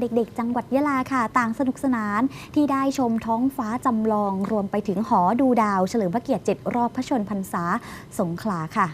เด็กๆ จังหวัดยะลาค่ะ ต่างสนุกสนานที่ได้ชมท้องฟ้าจำลอง รวมไปถึงหอดูดาว เฉลิมพระเกียรติ 7 รอบพระชนพรรษาสงขลาค่ะ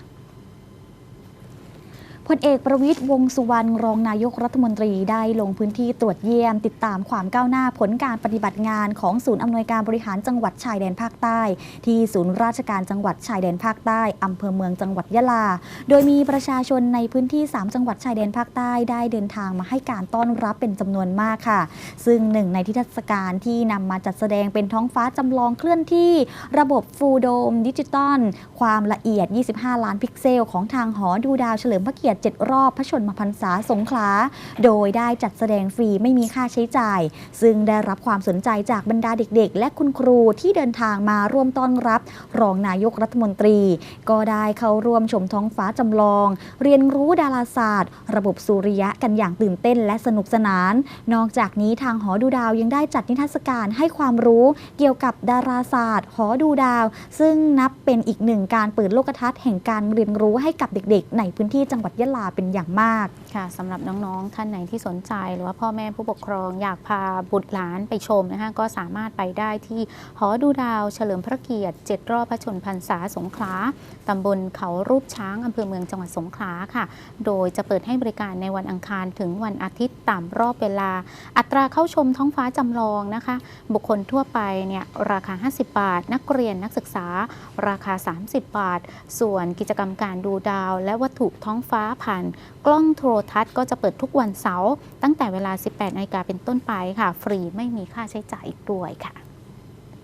พลเอกประวิตยวงสุวรรณรองนายกรัฐมนตรีได้ลงพื้นที่ตรวจเยี่ยม ติดตามความก้าวหน้าผลการปฏิบัติงานของศูนย์อำนวยการบริหารจังหวัดชายแดนภาคใต้ ที่ศูนย์ราชการจังหวัดชายแดนภาคใต้อำเภอเมืองจังหวัดยะลา โดยมีประชาชนในพื้นที่ 3 จังหวัดชายแดนภาคใต้ได้เดินทางมาให้การต้อนรับเป็นจำนวนมากค่ะ ซึ่งหนึ่งในที่เทศกาลที่นำมาจัดแสดงเป็นท้องฟ้าจำลองเคลื่อนที่ ระบบฟูลโดมดิจิตอลความละเอียด 25 ล้านพิกเซล ของทางหอดูดาวเฉลิมพระเกียรติ7 รอบพระชนมพรรษาสงขลา โดยได้จัดแสดงฟรีไม่มีค่าใช้จ่าย ซึ่งได้รับความสนใจจากบรรดาเด็ก ๆ และคุณครูที่เดินทางมาร่วมต้อนรับ รองนายกรัฐมนตรี ก็ได้เข้าร่วมชมท้องฟ้าจำลอง เรียนรู้ดาราศาสตร์ ระบบสุริยะกันอย่างตื่นเต้นและสนุกสนาน นอกจากนี้ทางหอดูดาวยังได้จัดนิทรรศการให้ความรู้เกี่ยวกับดาราศาสตร์ หอดูดาว ซึ่งนับเป็นอีกหนึ่งการเปิดโลกทัศน์แห่งการเรียนรู้ให้กับเด็กๆ ในพื้นที่จังหวัดยะลาเป็นอย่างมากค่ะสำหรับน้องๆ ท่านไหนที่สนใจ หรือว่าพ่อแม่ผู้ปกครอง อยากพาบุตรหลานไปชมนะคะก็สามารถไปได้ที่หอดูดาวเฉลิมพระเกียรติ7รอบพระชนพรรษาสงขลาตำบลเขารูปช้างอำเภอเมืองจังหวัดสงขลาค่ะ โดยจะเปิดให้บริการในวันอังคารถึงวันอาทิตย์ตามรอบเวลา อัตราเข้าชมท้องฟ้าจำลองนะคะ บุคคลทั่วไปเนี่ยราคา 50 บาท นักเรียนนักศึกษา ราคา 30 บาท ส่วนกิจกรรมการดูดาว และวัตถุท้องฟ้าผ่านกล้องโทรทัศน์ก็จะเปิดทุกวันเสาร์ตั้งแต่เวลา 18นาฬิกาเป็นต้นไปค่ะ ฟรีไม่มีค่าใช้จ่ายอีกด้วยค่ะ